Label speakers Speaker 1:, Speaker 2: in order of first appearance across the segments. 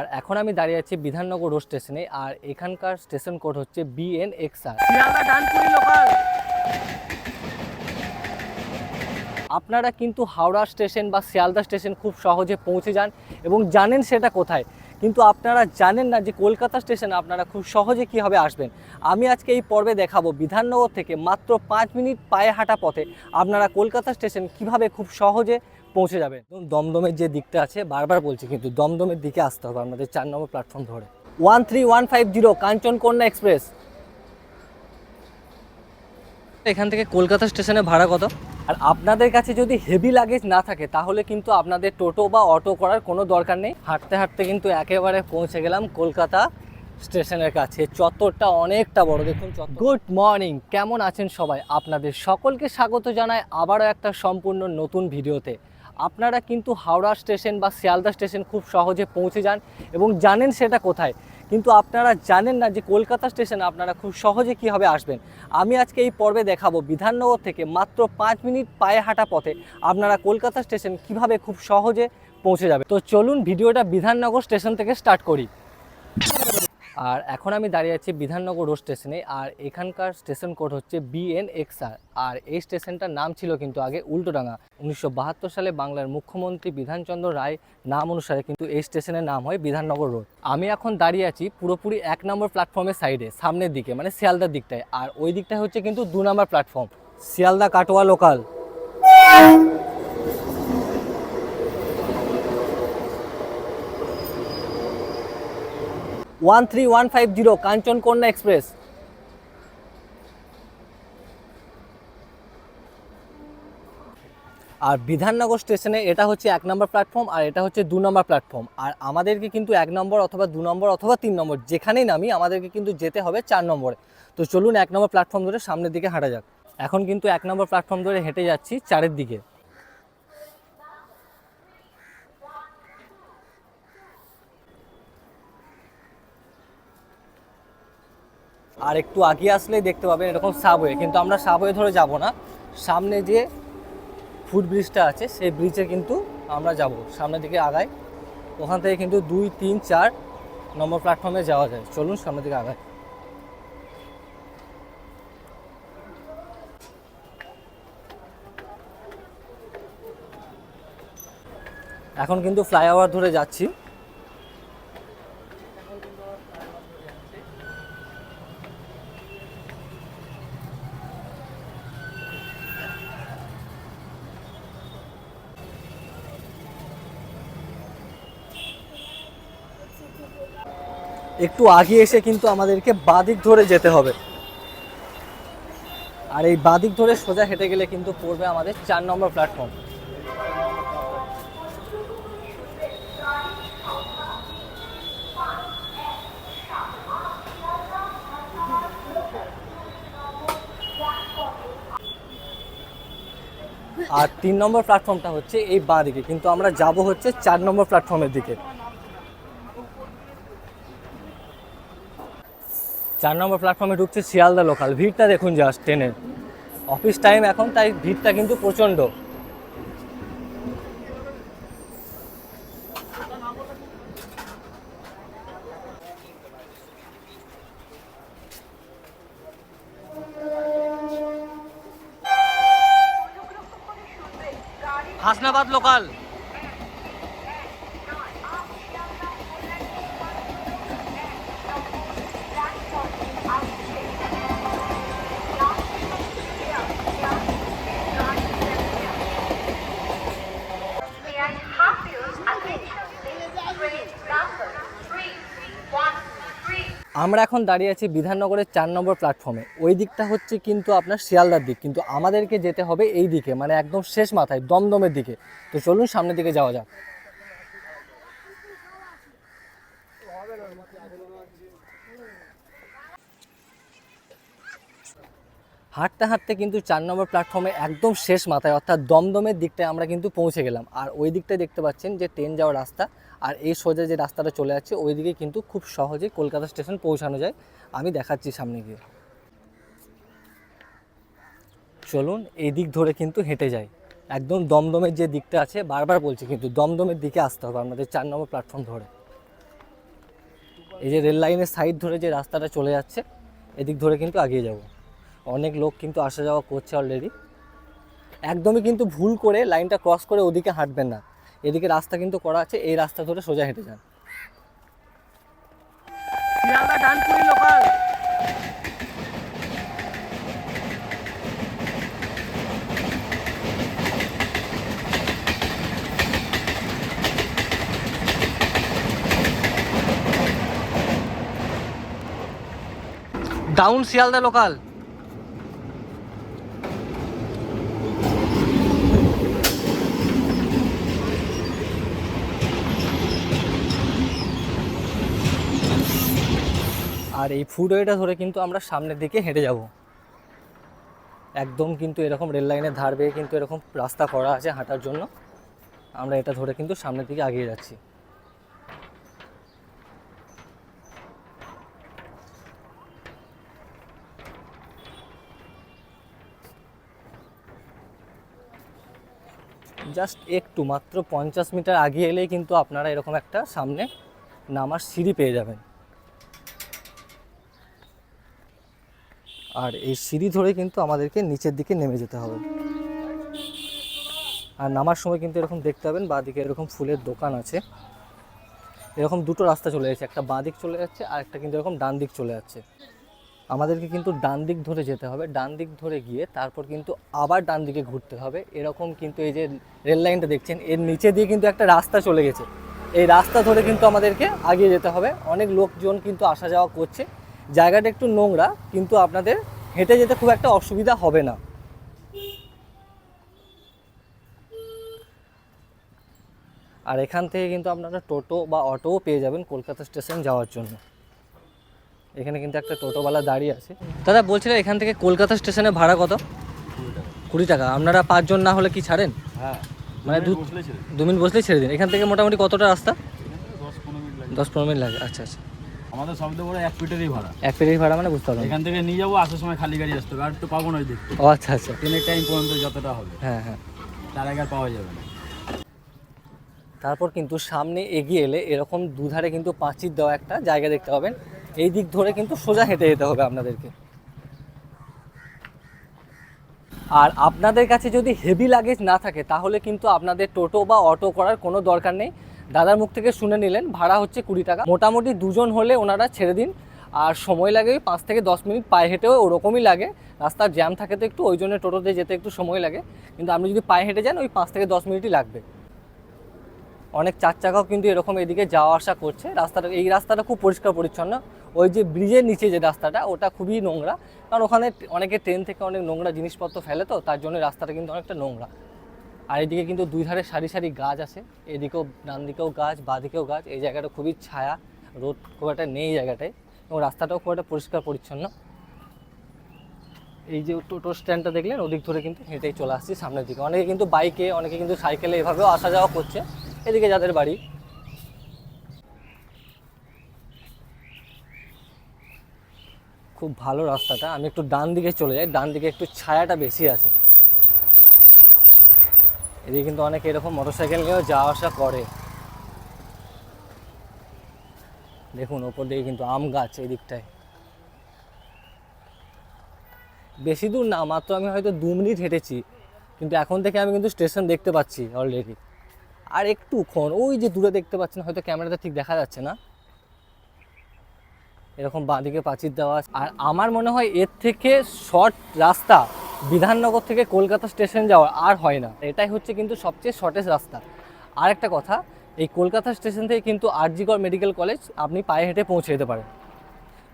Speaker 1: আর এখন আমি দাঁড়িয়ে আছি বিধাননগর রোড স্টেশনে আর এখানকার স্টেশন কোড হচ্ছে বিএন এক্স আর
Speaker 2: লোকাল
Speaker 1: আপনারা কিন্তু হাওড়া স্টেশন বা শিয়ালদা স্টেশন খুব সহজে পৌঁছে যান এবং জানেন সেটা কোথায়। কিন্তু আপনারা জানেন না যে কলকাতা স্টেশনে আপনারা খুব সহজে কীভাবে আসবেন। আমি আজকে এই পর্বে দেখাবো বিধাননগর থেকে মাত্র পাঁচ মিনিট পায়ে হাঁটা পথে আপনারা কলকাতা স্টেশন কীভাবে খুব সহজে পৌঁছে যাবে। দমদমের যে দিকটা আছে, বারবার বলছি কিন্তু দমদমের দিকে আসতে হবে আমাদের চার নম্বর প্ল্যাটফর্ম ধরে। One three one five zero Kanchankanya express এখান থেকে কলকাতা স্টেশনে ভাড়া কত? আর আপনাদের কাছে যদি হেভি লাগেজ না থাকে, তাহলে কিন্তু আপনাদের টোটো বা অটো করার কোনো দরকার নেই। হাঁটতে হাঁটতে কিন্তু একেবারে পৌঁছে গেলাম কলকাতা স্টেশনের কাছে। চত্বরটা অনেকটা বড়, দেখুন গুড মর্নিং কেমন আছেন সবাই? আপনাদের সকলকে স্বাগত জানায় আবারও একটা সম্পূর্ণ নতুন ভিডিওতে। আপনারা কিন্তু হাওড়া স্টেশন বা শিয়ালদা স্টেশন খুব সহজে পৌঁছে যান এবং জানেন সেটা কোথায়। কিন্তু আপনারা জানেন না যে কলকাতা স্টেশনে আপনারা খুব সহজে কীভাবে আসবেন। আমি আজকে এই পর্বে দেখাবো বিধাননগর থেকে মাত্র পাঁচ মিনিট পায়ে হাঁটা পথে আপনারা কলকাতা স্টেশন কীভাবে খুব সহজে পৌঁছে যাবে তো চলুন ভিডিওটা বিধাননগর স্টেশন থেকে স্টার্ট করি। আর এখন আমি দাঁড়িয়ে আছি বিধাননগর রোড স্টেশনে আর এখানকার স্টেশন কোড হচ্ছে বিএন এক্সআর আর এই স্টেশনটার নাম ছিল কিন্তু আগে উল্টোডাঙ্গা। উনিশশো বাহাত্তর সালে বাংলার মুখ্যমন্ত্রী বিধানচন্দ্র রায় নাম অনুসারে কিন্তু এই স্টেশনের নাম হয় বিধাননগর রোড আমি এখন দাঁড়িয়ে আছি পুরোপুরি এক নম্বর প্ল্যাটফর্মের সাইডে সামনের দিকে মানে শিয়ালদার দিকটায়। আর ওই দিকটায় হচ্ছে কিন্তু দু নম্বর platform Sealdah Katwa local one three one five zero Kanchankanya express আর বিধাননগর স্টেশনে এটা হচ্ছে এক নম্বর প্ল্যাটফর্ম আর এটা হচ্ছে দু নম্বর প্ল্যাটফর্ম আর আমাদেরকে কিন্তু এক নম্বর অথবা দু নম্বর অথবা তিন নম্বর, যেখানেই নামি, আমাদেরকে কিন্তু যেতে হবে চার নম্বরে। তো চলুন এক নম্বর প্ল্যাটফর্ম ধরে সামনের দিকে হাঁটা যাক। এখন কিন্তু এক নম্বর প্ল্যাটফর্ম ধরে হেঁটে যাচ্ছি চারের দিকে। আর একটু আগিয়ে আসলেই দেখতে পাবেন এরকম সাবওয়ে কিন্তু আমরা সাবওয়ে ধরে যাব না। সামনে যে ফুট ব্রিজটা আছে, সেই ব্রিজে কিন্তু আমরা যাব। সামনের দিকে আগাই। ওখান থেকে কিন্তু দুই, তিন, চার নম্বর প্ল্যাটফর্মে যাওয়া যায়। চলুন সামনের দিকে আগায় এখন কিন্তু ফ্লাইওভার ধরে যাচ্ছি। একটু আগে এসে কিন্তু আমাদেরকে বাদিক ধরে যেতে হবে। আর এই বাদিক ধরে সোজা হেঁটে গেলে কিন্তু পড়বে আমাদের চার নম্বর প্ল্যাটফর্ম আর তিন নম্বর প্ল্যাটফর্মটা হচ্ছে এই বাঁ দিকে কিন্তু আমরা যাব হচ্ছে চার নম্বর প্ল্যাটফর্মের দিকে। চার নম্বর প্ল্যাটফর্মে ঢুকছে শিয়ালদা লোকাল ভিড়টা দেখুন জাস্ট ট্রেনের অফিস টাইম এখন, তাই ভিড়টা কিন্তু প্রচণ্ড। হাসনাবাদ লোকাল আমরা এখন দাঁড়িয়ে আছি বিধাননগরের চার নম্বর প্ল্যাটফর্মে ওই দিকটা হচ্ছে কিন্তু আপনার শিয়ালদার দিক। কিন্তু আমাদেরকে যেতে হবে এই দিকে মানে একদম শেষ মাথায়, দমদমের দিকে। তো চলুন সামনের দিকে যাওয়া যাক। হাঁটতে হাঁটতে কিন্তু চার নম্বর প্ল্যাটফর্মে একদম শেষ মাথায়, অর্থাৎ দমদমের দিকটায় আমরা কিন্তু পৌঁছে গেলাম। আর ওই দিকটায় দেখতে পাচ্ছেন যে ট্রেন যাওয়ার রাস্তা, আর এই সোজা যে রাস্তাটা চলে যাচ্ছে ওই দিকে কিন্তু খুব সহজে কলকাতা স্টেশন পৌঁছানো যায়। আমি দেখাচ্ছি সামনে গিয়ে। চলুন এই দিক ধরে কিন্তু হেঁটে যাই। একদম দমদমের যে দিকটা আছে, বারবার বলছি কিন্তু দমদমের দিকে আসতে হবে আমাদের চার নম্বর প্ল্যাটফর্ম ধরে। এই যে রেল লাইনের সাইড ধরে যে রাস্তাটা চলে যাচ্ছে, এদিক ধরে কিন্তু আগিয়ে যাব। অনেক লোক কিন্তু আসা যাওয়া করছে অলরেডি একদমই কিন্তু ভুল করে লাইনটা ক্রস করে ওদিকে হাঁটবেন না। এদিকে রাস্তা কিন্তু করা আছে এই রাস্তা ধরে সোজা হেঁটে যান। লোকাল ডাউন শিয়ালদা লোকাল আর এই ফুটওয়েটা ধরে কিন্তু আমরা সামনের দিকে হেঁটে যাব। একদম কিন্তু এরকম রেল লাইনের ধার বেয়ে কিন্তু এরকম রাস্তা করা আছে হাঁটার জন্য। আমরা এটা ধরে কিন্তু সামনের দিকে এগিয়ে যাচ্ছি। জাস্ট একটু মাত্র পঞ্চাশ মিটার আগিয়ে এলেই কিন্তু আপনারা এরকম একটা সামনে নামার সিঁড়ি পেয়ে যাবেন। আর এই সিঁড়ি ধরে কিন্তু আমাদেরকে নিচের দিকে নেমে যেতে হবে। আর নামার সময় কিন্তু এরকম দেখতে পাবেন, বাঁদিকে এরকম ফুলের দোকান আছে। এরকম দুটো রাস্তা চলে যাচ্ছে, একটা বাঁ দিক চলে যাচ্ছে আর একটা কিন্তু এরকম ডান দিক চলে যাচ্ছে। আমাদেরকে কিন্তু ডান দিক ধরে যেতে হবে, ডান দিক ধরে গিয়ে তারপর কিন্তু আবার ডান দিকে ঘুরতে হবে। এরকম কিন্তু এই যে রেল লাইনটা দেখছেন, এর নিচে দিয়ে কিন্তু একটা রাস্তা চলে গেছে। এই রাস্তা ধরে কিন্তু আমাদেরকে আগিয়ে যেতে হবে। অনেক লোকজন কিন্তু আসা যাওয়া করছে। জায়গাটা একটু নোংরা কিন্তু আপনাদের হেঁটে যেতে খুব একটা অসুবিধা হবে না। আর এখান থেকে কিন্তু আপনারা টোটো বা অটোও পেয়ে যাবেন কলকাতা স্টেশন যাওয়ার জন্য। এখানে কিন্তু একটা টোটোওয়ালা দাঁড়িয়ে আছে। দাদা বলছিলেন এখান থেকে কলকাতা স্টেশনে ভাড়া কত? কুড়ি টাকা। আপনারা পাঁচজন না হলে কি ছাড়েন?
Speaker 2: হ্যাঁ।
Speaker 1: মানে দু মিনিট বসলেই ছেড়ে দিন। এখান থেকে মোটামুটি কতটা রাস্তা?
Speaker 2: দশ পনেরো মিনিট লাগে।
Speaker 1: আচ্ছা আচ্ছা।
Speaker 2: আমাদের সবথেকে বড় এক ফিটেরই ভাড়া।
Speaker 1: এক পেরিয়ে ভাড়া মানে বুঝতে পারলাম।
Speaker 2: এখান থেকে নিয়ে যাব আসার সময় খালি গাড়ি আসতে হবে। আর তো পাবো না ওই দেখতে
Speaker 1: ও আচ্ছা আচ্ছা।
Speaker 2: ট্রেনের টাইম পর্যন্ত যতটা হবে।
Speaker 1: হ্যাঁ হ্যাঁ।
Speaker 2: তার আগে পাওয়া যাবে না।
Speaker 1: তারপর কিন্তু সামনে এগিয়ে এলে এরকম দুধারে কিন্তু পাঁচির দেওয়া একটা জায়গা দেখতে পাবেন। এই দিক ধরে কিন্তু সোজা হেঁটে যেতে হবে আপনাদেরকে। আর আপনাদের কাছে যদি হেভি লাগেজ না থাকে তাহলে কিন্তু আপনাদের টোটো বা অটো করার কোনো দরকার নেই। দাদার মুখ থেকে শুনে নিলেন, ভাড়া হচ্ছে কুড়ি টাকা। মোটামুটি দুজন হলে ওনারা ছেড়ে দিন। আর সময় লাগে পাঁচ থেকে দশ মিনিট পায়ে হেঁটেও ওরকমই লাগে। রাস্তার জ্যাম থাকে তো একটু, ওই জন্য টোটোতে যেতে একটু সময় লাগে। কিন্তু আপনি যদি পায়ে হেঁটে যান, ওই পাঁচ থেকে দশ মিনিটই লাগবে। অনেক চার চাকাও কিন্তু এরকম এদিকে যাওয়া আসা করছে। রাস্তাটা, এই রাস্তাটা খুব পরিষ্কার পরিচ্ছন্ন। ওই যে ব্রিজের নিচে যে রাস্তাটা, ওটা খুবই নোংরা। কারণ ওখানে অনেকে ট্রেন থেকে অনেক নোংরা জিনিসপত্র ফেলে তো, তার জন্য রাস্তাটা কিন্তু অনেকটা নোংরা। আর এদিকে কিন্তু দুই ধারে সারি সারি গাছ আছে। এদিকেও ডান দিকেও গাছ, বাঁদিকেও গাছ। এই জায়গাটা খুবই ছায়া। রোদ খুব একটা নেই জায়গাটায়। এবং রাস্তাটাও খুব একটা পরিষ্কার পরিচ্ছন্ন। এই যে টোটো স্ট্যান্ডটা দেখলেন, ওদিক ধরে কিন্তু হেঁটেই চলে আসছি সামনের দিকে। অনেকে কিন্তু বাইকে, অনেকে কিন্তু সাইকেলে এভাবেও আসা যাওয়া করছে। এদিকে যাদের বাড়ি। খুব ভালো রাস্তাটা। আমি একটু ডান দিকে চলে যাই। ডান দিকে একটু ছায়াটা বেশি আছে। এদিকে কিন্তু অনেকে এরকম মোটরসাইকেল নিয়েও যাওয়া আসা করে। দেখুন, ওপর দিকে কিন্তু আম গাছ এই দিকটায় বেশি দূর না, মাত্র আমি হয়তো দু মিনিট হেঁটেছি, কিন্তু এখন থেকে আমি কিন্তু স্টেশন দেখতে পাচ্ছি অলরেডি আর একটুক্ষণ, ওই যে দূরে দেখতে পাচ্ছেন, হয়তো ক্যামেরাতে ঠিক দেখা যাচ্ছে না। এরকম বাঁদিকে প্রাচীর দেওয়া। আর আমার মনে হয় এর থেকে শর্ট রাস্তা বিধাননগর থেকে কলকাতা স্টেশন যাওয়া আর হয় না। এটাই হচ্ছে কিন্তু সবচেয়ে শর্টেস্ট রাস্তা। আর একটা কথা, এই কলকাতা স্টেশন থেকে কিন্তু আরজিকর মেডিকেল কলেজ আপনি পায়ে হেঁটে পৌঁছে যেতে পারেন।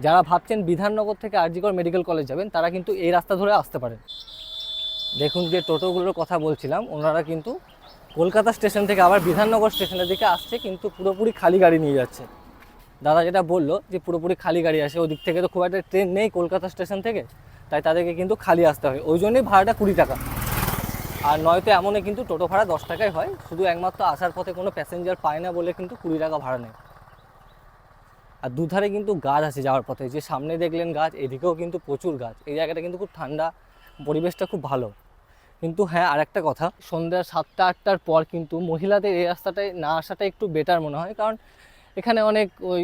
Speaker 1: যারা ভাবছেন বিধাননগর থেকে আরজিকর মেডিকেল কলেজ যাবেন, তারা কিন্তু এই রাস্তা ধরে আসতে পারেন। দেখুন যে টোটোগুলোর কথা বলছিলাম, ওনারা কিন্তু কলকাতা স্টেশন থেকে আবার বিধাননগর স্টেশনের দিকে আসছে, কিন্তু পুরোপুরি খালি গাড়ি নিয়ে যাচ্ছে। দাদা যেটা বলল যে পুরোপুরি খালি গাড়ি আসে, ওদিক থেকে তো খুব একটা ট্রেন নেই কলকাতা স্টেশন থেকে, তাই তাদেরকে কিন্তু খালি আসতে হয় ওই জন্যই ভাড়াটা কুড়ি টাকা। আর নয়তো এমনই কিন্তু টোটো ভাড়া দশ টাকাই হয়, শুধু একমাত্র আসার পথে কোনো প্যাসেঞ্জার পায় না বলে কিন্তু কুড়ি টাকা ভাড়া নেয়। আর দুধারে কিন্তু গাছ আছে যাওয়ার পথে, যে সামনে দেখলেন গাছ, এদিকেও কিন্তু প্রচুর গাছ। এই জায়গাটা কিন্তু খুব ঠান্ডা, পরিবেশটা খুব ভালো। কিন্তু হ্যাঁ আর একটা কথা, সন্ধ্যা সাতটা, আটটার পর কিন্তু মহিলাদের এই রাস্তাটায় না আসাটা একটু বেটার মনে হয়, কারণ এখানে অনেক ওই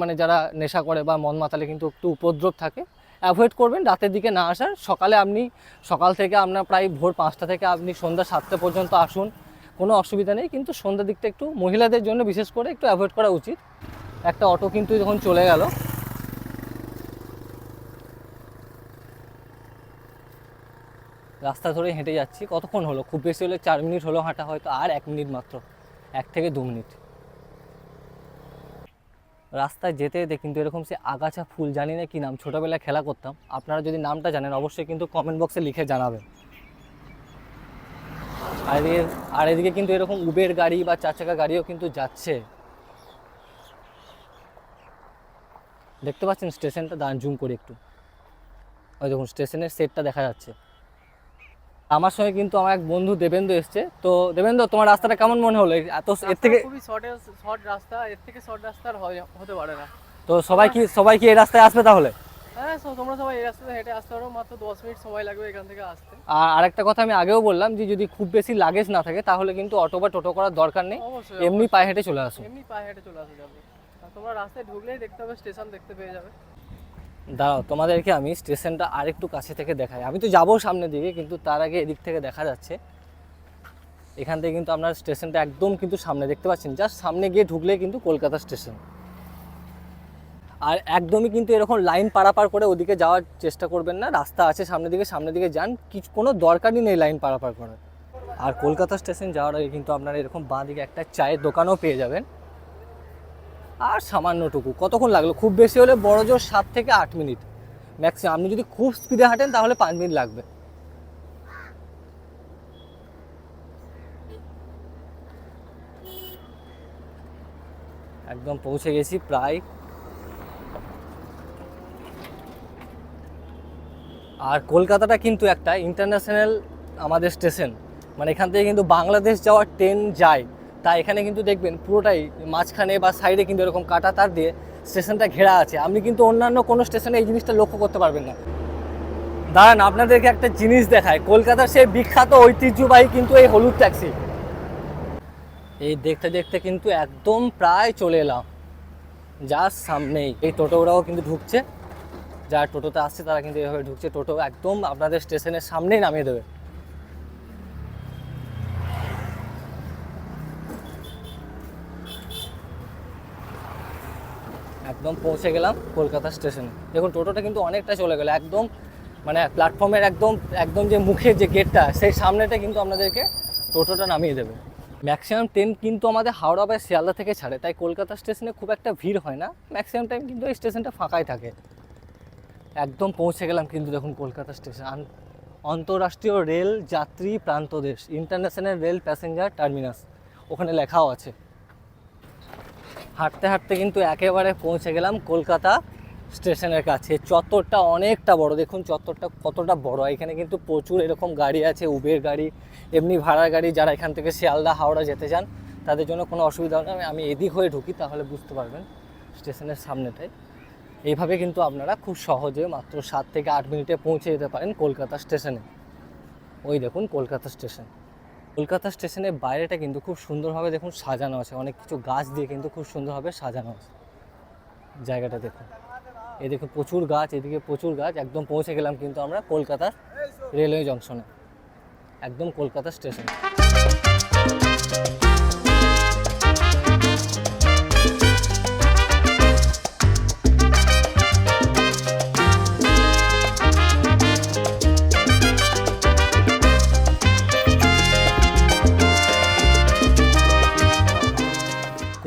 Speaker 1: মানে যারা নেশা করে বা মন মাতালে কিন্তু একটু উপদ্রব থাকে অ্যাভয়েড করবেন, রাতের দিকে না আসার। সকালে আপনি, সকাল থেকে আপনার প্রায় ভোর পাঁচটা থেকে আপনি সন্ধ্যা সাতটা পর্যন্ত আসুন, কোনো অসুবিধা নেই। কিন্তু সন্ধ্যার দিকটা একটু মহিলাদের জন্য বিশেষ করে একটু অ্যাভয়েড করা উচিত। একটা অটো কিন্তু যখন চলে গেল, রাস্তা ধরে হেঁটে যাচ্ছি, কতক্ষণ হলো? খুব বেশি হলে চার মিনিট হলো হাঁটা, হয়তো আর এক মিনিট মাত্র, এক থেকে দু মিনিট। রাস্তায় যেতে যেতে কিন্তু এরকম সে আগাছা ফুল, জানি না কি নাম, ছোটোবেলায় খেলা করতাম। আপনারা যদি নামটা জানেন, অবশ্যই কিন্তু কমেন্ট বক্সে লিখে জানাবেন। আর এদিকে আর এদিকে কিন্তু এরকম উবের গাড়ি বা চার চাকা গাড়িও কিন্তু যাচ্ছে। দেখতে পাচ্ছেন, স্টেশনটা দাঁড়ান জুম করে একটু। ওই দেখুন, স্টেশনের সেটটা দেখা যাচ্ছে। আমার সঙ্গে কিন্তু আমার এক বন্ধু দেবেন্দ্র এসছে। তো দেবেন্দ্র তোমার রাস্তাটা কেমন মনে হলো? এত এর থেকে
Speaker 3: খুবই শর্ট শর্ট রাস্তা। এর থেকে শর্ট রাস্তা আর হতে পারে না।
Speaker 1: তো সবাই কি সবাই কি এই রাস্তায় আসবে তাহলে?
Speaker 3: হ্যাঁ তোমরা সবাই এই রাস্তাতে হেঁটে আসতে পারো। মাত্র দশ মিনিট সময় লাগবে এখান থেকে আসতে।
Speaker 1: আর আরেকটা কথা আমি আগেও বললাম যে যদি খুব বেশি লাগেজ না থাকে তাহলে কিন্তু অটো বা টোটো করার দরকার নেই। এমনি পায়ে হেঁটে চলে আসুন
Speaker 3: এমনি পায়ে হেঁটে চলে আসা যাবে। তোমরা রাস্তায় ঢুকলেই দেখতে হবে স্টেশন দেখতে পেয়ে যাবে।
Speaker 1: দাঁড়াও, তোমাদেরকে আমি স্টেশনটা আরেকটু কাছে থেকে দেখাই। আমি তো যাব সামনের দিকে, কিন্তু তার আগে এদিক থেকে দেখা যাচ্ছে। এখান থেকে কিন্তু আপনার স্টেশনটা একদম কিন্তু সামনে, দেখতে পাচ্ছেন? জাস্ট সামনে গিয়ে ঢুকলে কিন্তু কলকাতা স্টেশন। আর একদমই কিন্তু এরকম লাইন পারাপার করে ওদিকে যাওয়ার চেষ্টা করবেন না। রাস্তা আছে সামনের দিকে সামনের দিকে যান। কিছু, কোনো দরকারই নেই লাইন পারাপার করার। আর কলকাতা স্টেশন যাওয়ার আগে কিন্তু আপনারা এরকম বাঁ দিকে একটা চায়ের দোকানও পেয়ে যাবেন। আর সামান্যটুকু। কতক্ষণ লাগল? খুব বেশি হলে বড় জোর সাত থেকে আট মিনিট। ম্যাক্সিমাম আপনি যদি খুব স্পিডে হাঁটেন, তাহলে পাঁচ মিনিট লাগবে। একদম পৌঁছে গেছি প্রায়। আর কলকাতাটা কিন্তু একটা ইন্টারন্যাশনাল আমাদের স্টেশন মানে এখান থেকে কিন্তু বাংলাদেশ যাওয়ার ট্রেন যায়। তাই এখানে কিন্তু দেখবেন পুরোটাই মাঝখানে বা সাইডে কিন্তু এরকম কাটা তার দিয়ে স্টেশনটা ঘেরা আছে। আপনি কিন্তু অন্যান্য কোনো স্টেশনে এই জিনিসটা লক্ষ্য করতে পারবেন না। দাঁড়ান, আপনাদেরকে একটা জিনিস দেখায় কলকাতার সেই বিখ্যাত ঐতিহ্যবাহী কিন্তু এই হলুদ ট্যাক্সি। এই দেখতে দেখতে কিন্তু একদম প্রায় চলে এলাম। যার সামনেই এই টোটোরাও কিন্তু ঢুকছে। যারা টোটোতে আসছে তারা কিন্তু এভাবে ঢুকছে। টোটো একদম আপনাদের স্টেশনের সামনেই নামিয়ে দেবে। একদম পৌঁছে গেলাম কলকাতা স্টেশনে। দেখুন, টোটোটা কিন্তু অনেকটা চলে গেল। একদম মানে প্ল্যাটফর্মের একদম একদম যে মুখের যে গেটটা, সেই সামনেটা কিন্তু আপনাদেরকে টোটোটা নামিয়ে দেবে। ম্যাক্সিমাম ট্রেন কিন্তু আমাদের হাওড়া বা শিয়ালদা থেকে ছাড়ে, তাই কলকাতা স্টেশনে খুব একটা ভিড় হয় না। ম্যাক্সিমাম টাইম কিন্তু এই স্টেশনটা ফাঁকাই থাকে। একদম পৌঁছে গেলাম কিন্তু দেখুন কলকাতা স্টেশন। আন- অন্তর্রাষ্ট্রীয় রেল যাত্রী প্রান্তদেশ ইন্টারন্যাশনাল রেল প্যাসেঞ্জার টার্মিনাস ওখানে লেখাও আছে। হাঁটতে হাঁটতে কিন্তু একেবারে পৌঁছে গেলাম কলকাতা স্টেশনের কাছে। চত্বরটা অনেকটা বড়। দেখুন, চত্বরটা কতটা বড়। এখানে কিন্তু প্রচুর এরকম গাড়ি আছে উবের গাড়ি, এমনি ভাড়ার গাড়ি যারা এখান থেকে শিয়ালদা, হাওড়া যেতে চান, তাদের জন্য কোনো অসুবিধা হবে না। আমি এদিক হয়ে ঢুকি, তাহলে বুঝতে পারবেন স্টেশনের সামনেটাই। এইভাবে কিন্তু আপনারা খুব সহজে মাত্র সাত থেকে আট মিনিটে পৌঁছে যেতে পারেন কলকাতা স্টেশনে। ওই দেখুন, কলকাতা স্টেশন। কলকাতা স্টেশনের বাইরেটা কিন্তু খুব সুন্দরভাবে দেখুন সাজানো আছে। অনেক কিছু গাছ দিয়ে কিন্তু খুব সুন্দরভাবে সাজানো আছে। জায়গাটা দেখুন। এদিকে প্রচুর গাছ, এদিকে প্রচুর গাছ। একদম পৌঁছে গেলাম কিন্তু আমরা কলকাতার রেলওয়ে জংশনে। একদম কলকাতা স্টেশন।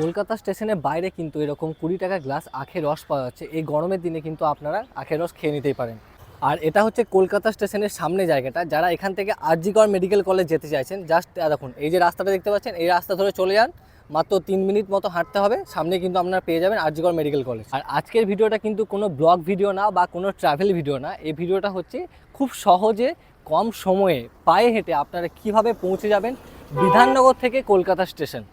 Speaker 1: কলকাতা স্টেশনের বাইরে কিন্তু এরকম কুড়ি টাকা গ্লাস আখের রস পাওয়া যাচ্ছে। এই গরমের দিনে কিন্তু আপনারা আখের রস খেয়ে নিতেই পারেন। আর এটা হচ্ছে কলকাতা স্টেশনের সামনে জায়গাটা, যারা এখান থেকে আরজিগড় মেডিকেল কলেজ যেতে চাইছেন জাস্ট দেখুন, এই যে রাস্তাটা দেখতে পাচ্ছেন, এই রাস্তা ধরে চলে যান, মাত্র তিন মিনিট মতো হাঁটতে হবে, সামনে কিন্তু আপনারা পেয়ে যাবেন আরজিগড় মেডিকেল কলেজ। আর আজকের ভিডিওটা কিন্তু কোনো ব্লগ ভিডিও না বা কোনো ট্রাভেল ভিডিও না, এই ভিডিওটা হচ্ছে খুব সহজে, কম সময়ে, পায়ে হেঁটে আপনারা কীভাবে পৌঁছে যাবেন বিধাননগর থেকে কলকাতা স্টেশন।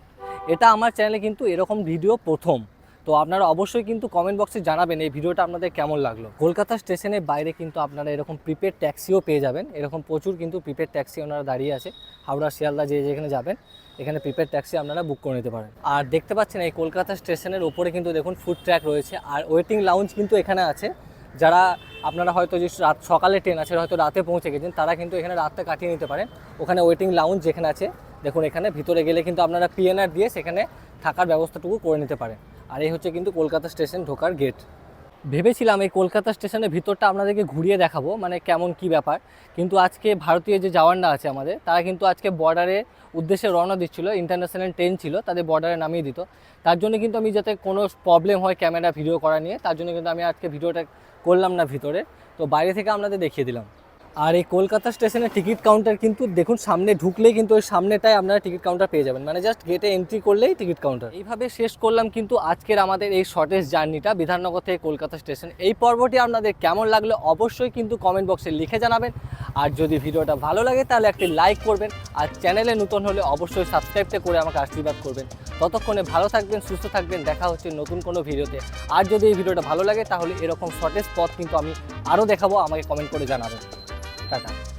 Speaker 1: এটা আমার চ্যানেলে কিন্তু এরকম ভিডিও প্রথম। তো আপনারা অবশ্যই কিন্তু কমেন্ট বক্সে জানাবেন এই ভিডিওটা আপনাদের কেমন লাগল। কলকাতা স্টেশনের বাইরে কিন্তু আপনারা এরকম প্রিপেড ট্যাক্সিও পেয়ে যাবেন। এরকম প্রচুর কিন্তু প্রিপেড ট্যাক্সি ওনারা দাঁড়িয়ে আছে। হাওড়া, শিয়ালদা যে যেখানে যাবেন, এখানে প্রিপেড ট্যাক্সি আপনারা বুক করে নিতে পারেন। আর দেখতে পাচ্ছেন এই কলকাতা স্টেশনের ওপরে কিন্তু দেখুন ফুড ট্র্যাক রয়েছে। আর ওয়েটিং লাউঞ্জ কিন্তু এখানে আছে। যারা আপনারা হয়তো যে রাত, সকালে ট্রেন আছে, হয়তো রাতে পৌঁছে গেছেন, তারা কিন্তু এখানে রাতটা কাটিয়ে নিতে পারেন। ওখানে ওয়েটিং লাউঞ্জ যেখানে আছে দেখুন, এখানে ভিতরে গেলে কিন্তু আপনারা পিএনআর দিয়ে সেখানে থাকার ব্যবস্থাটুকু করে নিতে পারেন। আর এই হচ্ছে কিন্তু কলকাতা স্টেশন ঢোকার গেট ভেবেছিলাম এই কলকাতা স্টেশনের ভিতরটা আপনাদেরকে ঘুরিয়ে দেখাবো মানে কেমন কি ব্যাপার। কিন্তু আজকে ভারতীয় যে জওয়ানরা আছে আমাদের, তারা কিন্তু আজকে বর্ডারে উদ্দেশ্যে রওনা দিচ্ছিল ইন্টারন্যাশনাল ট্রেন ছিল, তাদের বর্ডারে নামিয়ে দিত। তার জন্য কিন্তু আমি যাতে কোনো প্রবলেম হয় ক্যামেরা ভিডিও করা নিয়ে, তার জন্য কিন্তু আমি আজকে ভিডিওটা করলাম না ভিতরে। তো বাইরে থেকে আপনাদের দেখিয়ে দিলাম। আর এই কলকাতা স্টেশনের টিকিট কাউন্টার কিন্তু দেখুন, সামনে ঢুকলেই কিন্তু ওই সামনেটায় আপনারা টিকিট কাউন্টার পেয়ে যাবেন। মানে জাস্ট গেটে এন্ট্রি করলেই টিকিট কাউন্টার। এইভাবে শেষ করলাম কিন্তু আজকের আমাদের এই শর্টেজ জার্নিটা বিধাননগর থেকে কলকাতা স্টেশন। এই পর্বটি আপনাদের কেমন লাগল অবশ্যই কিন্তু কমেন্ট বক্সে লিখে জানাবেন। আর যদি ভিডিওটা ভালো লাগে তাহলে একটি লাইক করবেন। আর চ্যানেলে নতুন হলে অবশ্যই সাবস্ক্রাইবটা করে আমাকে আশীর্বাদ করবেন। ততক্ষণে ভালো থাকবেন, সুস্থ থাকবেন, দেখা হচ্ছে নতুন কোনো ভিডিওতে। আর যদি এই ভিডিওটা ভালো লাগে তাহলে এরকম শর্টেজ পথ কিন্তু আমি আরও দেখাবো, আমাকে কমেন্ট করে জানাবেন। টাটা